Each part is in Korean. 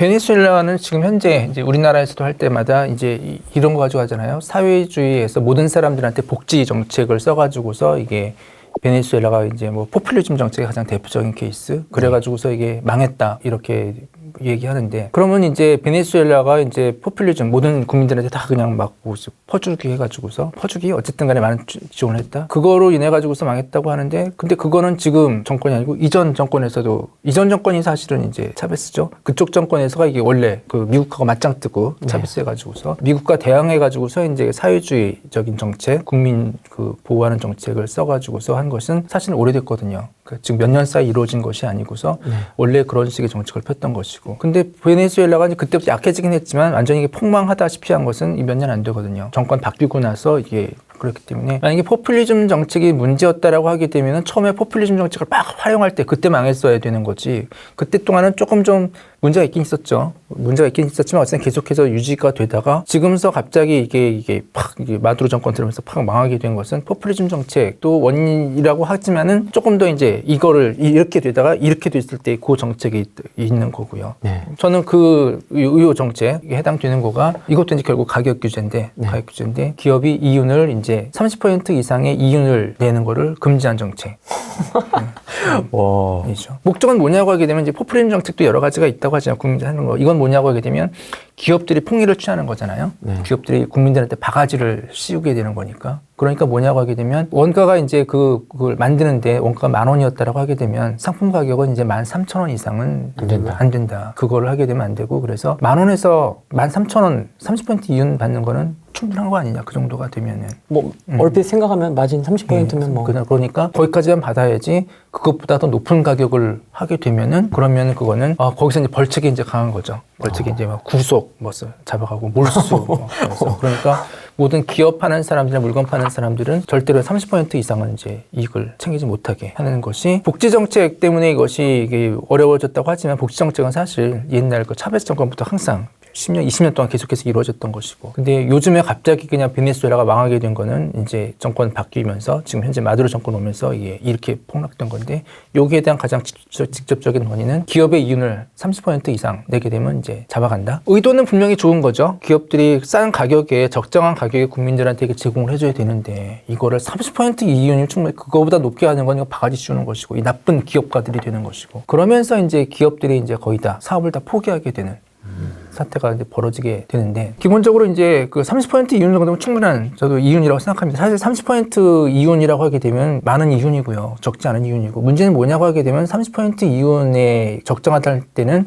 베네수엘라는 지금 현재 이제 우리나라에서도 할 때마다 이제 이- 이런 거 가지고 하잖아요. 사회주의에서 모든 사람들한테 복지 정책을 써가지고서 이게 베네수엘라가 이제 뭐 포퓰리즘 정책의 가장 대표적인 케이스. 그래가지고서 이게 망했다 이렇게 얘기하는데 그러면 이제 베네수엘라가 이제 포퓰리즘 모든 국민들한테 다 그냥 막뭐 퍼주기 해가지고서 퍼주기 어쨌든 간에 많은 지- 지원을 했다. 그거로 인해 가지고서 망했다고 하는데 근데 그거는 지금 정권이 아니고 이전 정권에서도 이전 정권이 사실은 이제 차베스죠. 그쪽 정권에서가 이게 원래 그 미국하고 맞짱 뜨고 차베스 해가지고서 미국과 대항해가지고서 이제 사회주의적인 정책, 국민 그 보호하는 정책을 써가지고서 한 것은 사실 오래됐거든요. 그 지금 몇 년 사이 이루어진 것이 아니고서 원래 그런 식의 정책을 폈던 것이고. 근데 베네수엘라가 이제 그때부터 약해지긴 했지만 완전히 이게 폭망하다시피 한 것은 이 몇 년 안 되거든요. 정권 바뀌고 나서 이게 그렇기 때문에 만약에 포퓰리즘 정책이 문제였다라고 하게 되면은 처음에 포퓰리즘 정책을 막 활용할 때 그때 망했어야 되는 거지. 그때 동안은 조금 좀 문제가 있긴 있었죠. 문제가 있긴 있었지만 어쨌든 계속해서 유지가 되다가 지금서 갑자기 이게 이게 팍 이게 마두로 정권 들으면서 팍 망하게 된 것은 포퓰리즘 정책도 원인이라고 하지만은 조금 더 이제 이거를 이렇게 되다가 이렇게 됐을 때 그 정책이 있- 있는 거고요. 네. 저는 그 의료 정책에 해당되는 거가 이것도 이제 결국 가격 규제인데 가격 규제인데 기업이 이윤을 이제 30% 이상의 이윤을 내는 거를 금지한 정책. 와. 이죠. 목적은 뭐냐고 하게 되면 이제 포퓰리즘 정책도 여러 가지가 있다고 하잖아요. 국민들 하는 거. 이건 뭐냐고 하게 되면 기업들이 폭리를 취하는 거잖아요. 네. 기업들이 국민들한테 바가지를 씌우게 되는 거니까. 그러니까 뭐냐고 하게 되면 원가가 이제 그 그걸 만드는데 원가가 만 원이었다라고 하게 되면 상품 가격은 이제 만 삼천 원 이상은 안 된다. 안 된다. 그거를 하게 되면 안 되고 그래서 만 원에서 만 삼천 원30% 이윤 받는 거는 충분한 거 아니냐 그 정도가 되면은 뭐 얼핏 생각하면 마진 30%면 뭐 그냥 그러니까 거기까지만 받아야지 그것보다 더 높은 가격을 하게 되면은 그러면 그거는 아, 거기서 이제 벌칙이 이제 강한 거죠. 벌칙이 이제 막 구속 뭐 써- 잡아가고 몰수 뭐 그러니까 모든 기업 파는 사람들이나 물건 파는 사람들은 절대로 30% 이상은 이제 이익을 챙기지 못하게 하는 것이 복지 정책 때문에 이것이 이게 어려워졌다고 하지만 복지 정책은 사실 옛날 그 차베스 정권부터 항상 10년, 20년 동안 계속해서 이루어졌던 것이고. 근데 요즘에 갑자기 그냥 베네수엘라가 망하게 된 거는 이제 정권 바뀌면서 지금 현재 마두로 정권 오면서 이게 이렇게 폭락된 건데 여기에 대한 가장 직접- 직접적인 원인은 기업의 이윤을 30% 이상 내게 되면 이제 잡아간다. 의도는 분명히 좋은 거죠. 기업들이 싼 가격에 적정한 가격에 국민들한테 제공을 해줘야 되는데 이거를 30% 이윤을 충분히 그거보다 높게 하는 건 이거 바가지 씌우는 것이고 이 나쁜 기업가들이 되는 것이고 그러면서 이제 기업들이 이제 거의 다 사업을 다 포기하게 되는 사태가 이제 벌어지게 되는데 기본적으로 이제 그 30% 이윤 정도면 충분한 저도 이윤이라고 생각합니다. 사실 30% 이윤이라고 하게 되면 많은 이윤이고요. 적지 않은 이윤이고 문제는 뭐냐고 하게 되면 30% 이윤에 적정하다 할 때는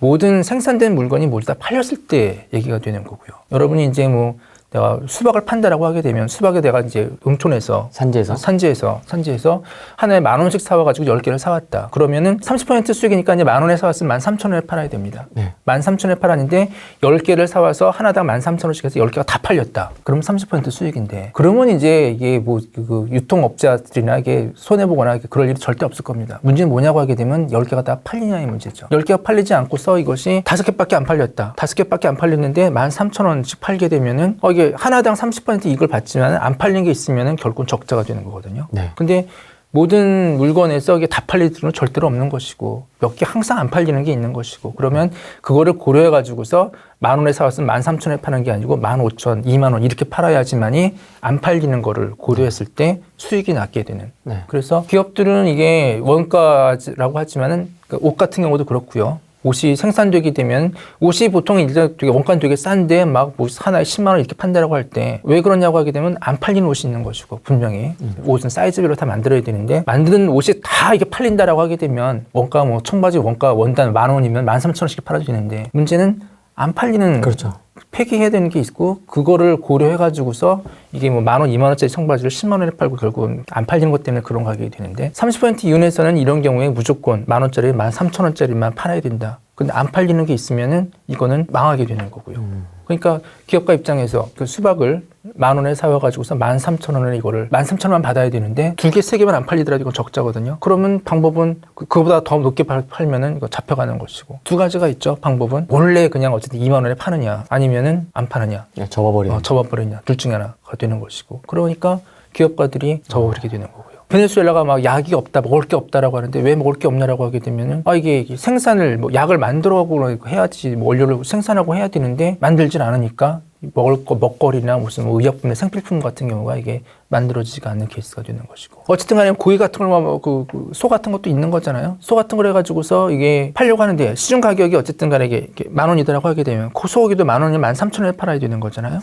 모든 생산된 물건이 모두 다 팔렸을 때 얘기가 되는 거고요. 여러분이 이제 뭐 내가 수박을 판다라고 하게 되면 수박에 내가 이제 농촌에서 산지에서 산지에서 산지에서 하나에 만 원씩 사와가지고 열 개를 사왔다. 그러면은 30% 수익이니까 이제 만 원에 사왔으면 만 삼천 원에 팔아야 됩니다. 네. 만 삼천 원에 팔았는데 열 개를 사와서 하나당 만 삼천 원씩 해서 열 개가 다 팔렸다. 그럼 30% 수익인데 그러면 이제 이게 뭐 그 유통업자들이나 이게 손해 보거나 그럴 일이 절대 없을 겁니다. 문제는 뭐냐고 하게 되면 열 개가 다 팔리냐의 문제죠. 열 개가 팔리지 않고서 이것이 다섯 개밖에 안 팔렸다. 다섯 개밖에 안 팔렸는데 만 삼천 원씩 팔게 되면은 어 이게 하나당 30% 이익을 받지만 안 팔린 게 있으면은 결국은 적자가 되는 거거든요. 네. 근데 모든 물건에서 이게 다 팔릴 일은 절대로 없는 것이고 몇 개 항상 안 팔리는 게 있는 것이고 그러면 그거를 고려해 가지고서 만 원에 사왔으면 만 삼천에 파는 게 아니고 만 오천, 이만 원 이렇게 팔아야지만이 안 팔리는 거를 고려했을 때 수익이 낮게 되는. 네. 그래서 기업들은 이게 원가라고 하지만은 그옷 같은 경우도 그렇고요. 옷이 생산되게 되면 옷이 보통 일단 되게 원가는 되게 싼데 막 뭐 하나에 10만 원 이렇게 판다라고 할 때 왜 그러냐고 하게 되면 안 팔리는 옷이 있는 것이고 분명히 옷은 사이즈별로 다 만들어야 되는데 만드는 옷이 다 이게 팔린다라고 하게 되면 원가 뭐 청바지 원가 원단 만 원이면 만 삼천 원씩 팔아도 되는데 문제는 안 팔리는 그렇죠. 폐기해야 되는 게 있고 그거를 고려해 가지고서 이게 뭐 만 원, 이만 원짜리 청바지를 10만 원에 팔고 결국은 안 팔리는 것 때문에 그런 가격이 되는데 30% 이윤에서는 이런 경우에 무조건 만 원짜리, 만 삼천 원짜리만 팔아야 된다. 근데 안 팔리는 게 있으면은 이거는 망하게 되는 거고요. 그러니까 기업가 입장에서 그 수박을 만 원에 사와 가지고서 만 삼천 원에 이거를 만 삼천 원만 받아야 되는데 두 개, 세 개만 안 팔리더라도 이건 적자거든요. 그러면 방법은 그- 그거보다 더 높게 팔- 팔면은 이거 잡혀가는 것이고 두 가지가 있죠. 방법은 원래 그냥 어쨌든 2만 원에 파느냐 아니면은 안 파느냐 그냥 접어버리는. 어, 접어버리냐 둘 중에 하나가 되는 것이고 그러니까 기업가들이 접어버리게 되는 거고요. 베네수엘라가 막 약이 없다, 먹을 게 없다라고 하는데 왜 먹을 게 없냐라고 하게 되면은 아 이게 생산을 뭐 약을 만들어하고 해야지 뭐 원료를 생산하고 해야 되는데 만들질 않으니까 먹을 거 먹거리나 무슨 뭐 의약품의 생필품 같은 경우가 이게 만들어지지가 않는 케이스가 되는 것이고. 어쨌든 간에 고기 같은 걸그소 같은 것도 있는 거잖아요. 소 같은 걸 해가지고서 이게 팔려고 하는데 시중 가격이 어쨌든 간에 이게, 만 원이다라고 하게 되면 그 소고기도 만 원이 만 삼천 원에 팔아야 되는 거잖아요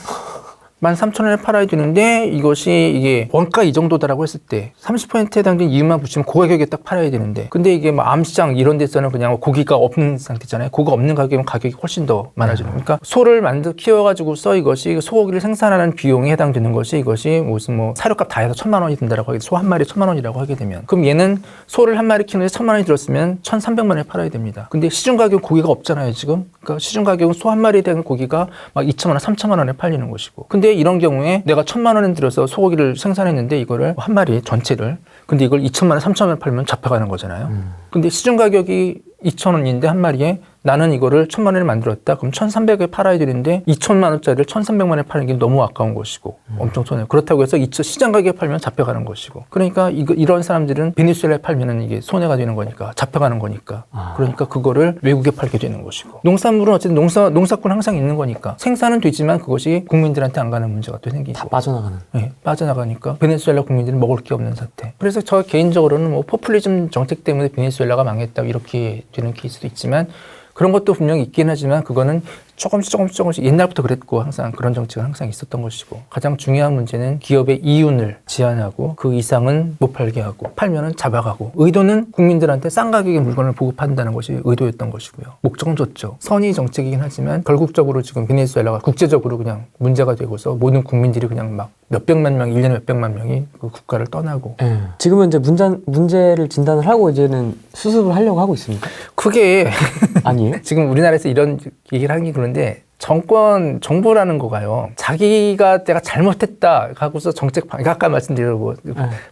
13,000원에 팔아야 되는데 이것이 이게 원가 이 정도다라고 했을 때 30%에 해당되는 이유만 붙이면 그 가격에 딱 팔아야 되는데 근데 이게 뭐 암시장 이런 데서는 그냥 고기가 없는 상태잖아요. 고기가 없는 가격이면 가격이 훨씬 더 많아지는 그러니까 소를 만들 키워가지고 써 이것이 소고기를 생산하는 비용에 해당되는 것이 이것이 무슨 뭐 사료값 다 해서 천만 원이 든다라고 하게 소 한 마리 천만 원이라고 하게 되면 그럼 얘는 소를 한 마리 키우는데 천만 원이 들었으면 천삼백만 원에 팔아야 됩니다. 근데 시중 가격 고기가 없잖아요 지금. 그러니까 시중 가격은 소 한 마리에 대한 고기가 막 2천만 원, 3천만 원에 팔리는 것이고. 근데 이런 경우에 내가 천만 원에 들여서 소고기를 생산했는데 이거를 한 마리 전체를 근데 이걸 2천만 원, 3천만 원 팔면 잡혀가는 거잖아요. 근데 시중 가격이 2천 원인데 한 마리에 나는 이거를 천만 원에 만들었다. 그럼 1,300에 팔아야 되는데 2천만 원짜리를 1,300만 원에 파는 게 너무 아까운 것이고 엄청 손해. 그렇다고 해서 2천 시장 가격에 팔면 잡혀가는 것이고. 그러니까 이거 이런 사람들은 베네수엘라에 팔면은 이게 손해가 되는 거니까 잡혀가는 거니까. 그러니까 그거를 외국에 팔게 되는 것이고. 농산물은 어쨌든 농사 농사꾼 항상 있는 거니까 생산은 되지만 그것이 국민들한테 안 가는 문제가 또 생기고. 다 빠져나가는. 네, 빠져나가니까 베네수엘라 국민들은 먹을 게 없는 사태. 그래서 저 개인적으로는 뭐 포퓰리즘 정책 때문에 베네수엘라가 망했다 이렇게 되는 케이스도 있지만 그런 것도 분명히 있긴 하지만 그거는 조금씩 조금씩 조금씩 옛날부터 그랬고 항상 그런 정책은 항상 있었던 것이고 가장 중요한 문제는 기업의 이윤을 제한하고 그 이상은 못 팔게 하고 팔면은 잡아가고 의도는 국민들한테 싼 가격의 물건을 보급한다는 것이 의도였던 것이고요 목적은 좋죠 선의 정책이긴 하지만 결국적으로 지금 베네수엘라가 국제적으로 그냥 문제가 되고서 모든 국민들이 그냥 막 몇백만 명, 일년에 몇백만 명이 그 국가를 떠나고 예. 지금은 이제 문제, 문제를 진단을 하고 이제는 수습을 하려고 하고 있습니까? 그게 아니에요? 지금 우리나라에서 이런 얘기를 하기 그런 데 정권 정부라는 거가요. 자기가 내가 잘못했다 하고서 정책 방 아까 말씀드린 뭐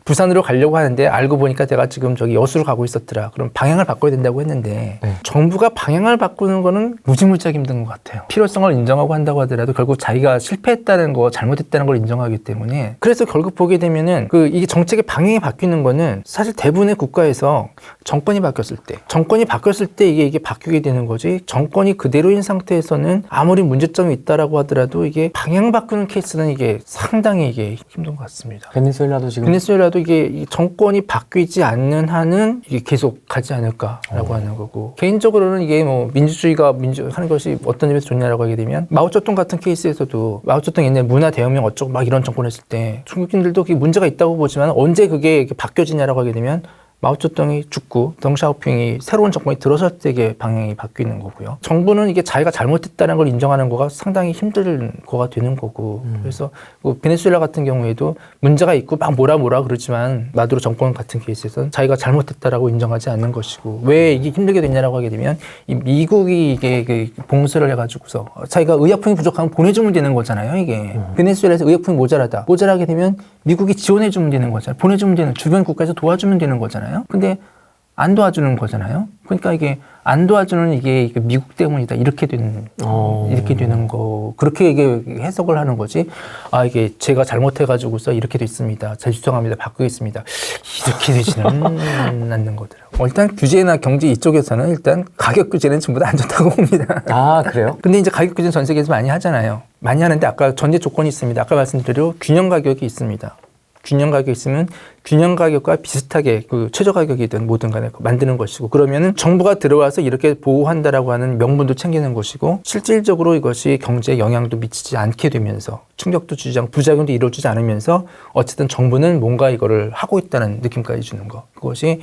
부산으로 가려고 하는데 알고 보니까 내가 지금 저기 여수로 가고 있었더라. 그럼 방향을 바꿔야 된다고 했는데 네. 정부가 방향을 바꾸는 거는 무지무지하게 힘든 것 같아요. 필요성을 인정하고 한다고 하더라도 결국 자기가 실패했다는 거, 잘못했다는 걸 인정하기 때문에 그래서 결국 보게 되면은 그 이게 정책의 방향이 바뀌는 거는 사실 대부분의 국가에서 정권이 바뀌었을 때, 정권이 바뀌었을 때 이게 이게 바뀌게 되는 거지. 정권이 그대로인 상태에서는 아무 리 문제점이 있다라고 하더라도 이게 방향 바꾸는 케이스는 이게 상당히 이게 힘든 것 같습니다. 베네수엘라도 지금 베네수엘라도 이게 이 정권이 바뀌지 않는 한은 이게 계속 가지 않을까라고 하는 거고 개인적으로는 이게 뭐 민주주의가 민주 하는 것이 어떤 점에서 좋냐라고 하게 되면 마오쩌둥 같은 케이스에서도 마오쩌둥 옛날 문화 대혁명 어쩌고 막 이런 정권 했을 때 중국인들도 그게 문제가 있다고 보지만 언제 그게 바뀌어지냐라고 하게 되면 마오쩌둥이 죽고 덩샤오핑이 새로운 정권이 들어설 때의 방향이 바뀌는 거고요. 정부는 이게 자기가 잘못했다는 걸 인정하는 거가 상당히 힘든 거가 되는 거고. 그래서 뭐 베네수엘라 같은 경우에도 문제가 있고 막 뭐라 뭐라 그러지만 마두로 정권 같은 케이스에서는 자기가 잘못했다라고 인정하지 않는 것이고 왜 이게 힘들게 됐냐라고 하게 되면 이 미국이 이게 그 봉쇄를 해가지고서 자기가 의약품이 부족하면 보내주면 되는 거잖아요. 이게 베네수엘라에서 의약품이 모자라다 모자라게 되면 미국이 지원해주면 되는 거잖아요. 보내주면 되는 주변 국가에서 도와주면 되는 거잖아요. 근데 안 도와주는 거잖아요. 그러니까 이게 안 도와주는 이게 미국 때문이다 이렇게 되는 어. 이렇게 되는 거 그렇게 이게 해석을 하는 거지. 아 이게 제가 잘못해가지고서 이렇게 됐습니다. 제 죄송합니다. 바꾸겠습니다. 이렇게 되지는 않는 거더라고. 요 일단 규제나 경제 이쪽에서는 일단 가격 규제는 전부 다 안 좋다고 봅니다. 아 그래요? 근데 이제 가격 규제는 전 세계에서 많이 하잖아요. 많이 하는데 아까 전제 조건이 있습니다. 아까 말씀드린 균형 가격이 있습니다. 균형 가격이 있으면 균형 가격과 비슷하게 그 최저 가격이든 뭐든 간에 만드는 것이고 그러면은 정부가 들어와서 이렇게 보호한다라고 하는 명분도 챙기는 것이고 실질적으로 이것이 경제에 영향도 미치지 않게 되면서 충격도 주지 않고 부작용도 이루어지지 않으면서 어쨌든 정부는 뭔가 이거를 하고 있다는 느낌까지 주는 거 그것이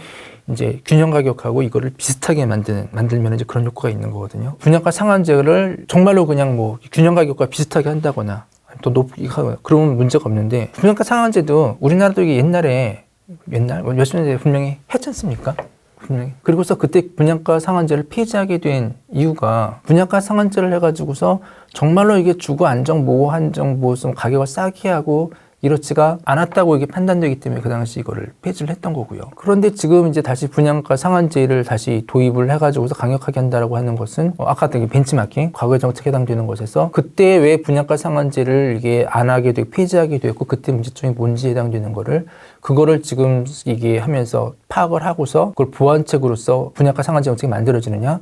이제 균형 가격하고 이거를 비슷하게 만드는 만들면 이제 그런 효과가 있는 거거든요. 분양가 상한제를 정말로 그냥 뭐 균형 가격과 비슷하게 한다거나 또 높게 하거나 그러면 문제가 없는데 분양가 상한제도 우리나라도 이게 옛날에 옛날 뭐 몇십 년 전에 분명히 했지 않습니까? 분명히 그리고서 그때 분양가 상한제를 폐지하게 된 이유가 분양가 상한제를 해가지고서 정말로 이게 주거 안정 모호 한정 무슨 가격을 싸게 하고 이렇지가 않았다고 이게 판단되기 때문에 그 당시 이거를 폐지를 했던 거고요. 그런데 지금 이제 다시 분양가 상한제를 다시 도입을 해가지고서 강력하게 한다라고 하는 것은 어, 아까 되게 벤치마킹 과거 정책에 해당되는 것에서 그때 왜 분양가 상한제를 이게 안 하게 되고 폐지하게 되었고 그때 문제점이 뭔지에 해당되는 거를 그거를 지금 이게 하면서 파악을 하고서 그걸 보완책으로서 분양가 상한제 정책이 만들어지느냐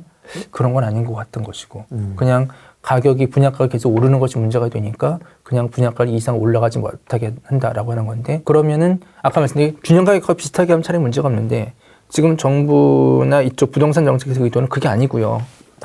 그런 건 아닌 것 같던 것이고 그냥 가격이 분양가가 계속 오르는 것이 문제가 되니까 그냥 분양가를 이상 올라가지 못하게 한다라고 하는 건데 그러면은 아까 말씀드린 균형 가격과 비슷하게 하면 차라리 문제가 없는데 지금 정부나 이쪽 부동산 정책에서 의도는 그게 아니고요.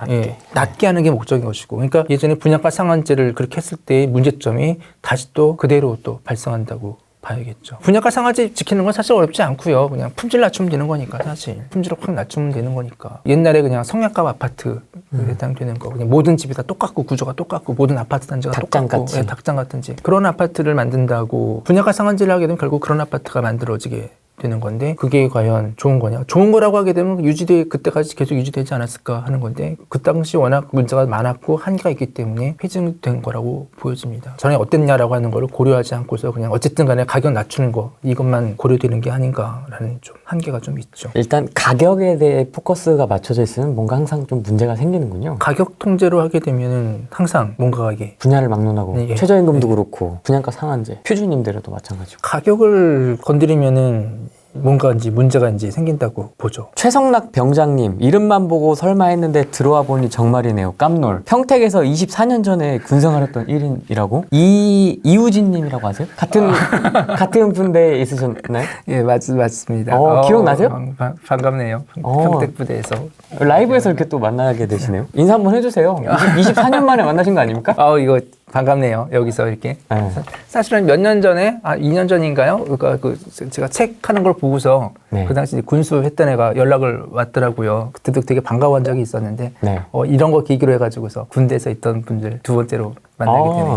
예, 낮게 하는 게 목적인 것이고 그러니까 예전에 분양가 상한제를 그렇게 했을 때의 문제점이 다시 또 그대로 또 발생한다고 봐야겠죠. 분양가 상한제 지키는 건 사실 어렵지 않고요. 그냥 품질 낮추면 되는 거니까 사실 품질을 확 낮추면 되는 거니까. 옛날에 그냥 성약값 아파트 음. 해당되는 거 그냥 모든 집이 다 똑같고 구조가 똑같고 모든 아파트 단지가 닭장 똑같고 같이. 예, 닭장 같은 집 그런 아파트를 만든다고 분양가 상한제를 하게 되면 결국 그런 아파트가 만들어지게 되는 건데 그게 과연 좋은 거냐? 좋은 거라고 하게 되면 유지돼 그때까지 계속 유지되지 않았을까 하는 건데 그 당시 워낙 문제가 많았고 한계가 있기 때문에 폐지된 거라고 보여집니다. 전에 어땠냐라고 하는 거를 고려하지 않고서 그냥 어쨌든 간에 가격 낮추는 거 이것만 고려되는 게 아닌가라는 좀 한계가 좀 있죠. 일단 가격에 대해 포커스가 맞춰져 있으면 뭔가 항상 좀 문제가 생기는군요. 가격 통제로 하게 되면은 항상 뭔가 이게 분야를 막론하고 네, 예. 최저임금도 그렇고 분양가 상한제 표준임대로도 마찬가지고 가격을 건드리면은 뭔가 이제 문제가 이제 생긴다고 보죠. 최성락 병장님 이름만 보고 설마 했는데 들어와 보니 정말이네요 깜놀 평택에서 24년 전에 군생활했던 1인이라고 이 이우진 님이라고 아세요? 같은 같은 분대에 있으셨나요? 예, 맞, 맞습니다. 어, 기억나세요? 방- 방- 반갑네요. 어. 평택 부대에서. 라이브에서 이렇게 또 만나게 되시네요 인사 한번 해주세요 20, 24년 만에 만나신 거 아닙니까? 아, 이거 반갑네요. 여기서 이렇게. 네. 사실은 몇 년 전에, 아, 2년 전인가요? 그러니까 그 제가 책 하는 걸 보고서 네. 그 당시 군수 했던 애가 연락을 왔더라고요. 그때도 되게 반가워한 적이 있었는데 네. 어, 이런 거 계기로 해가지고서 군대에서 있던 분들 두 번째로 만나게 아. 되네요.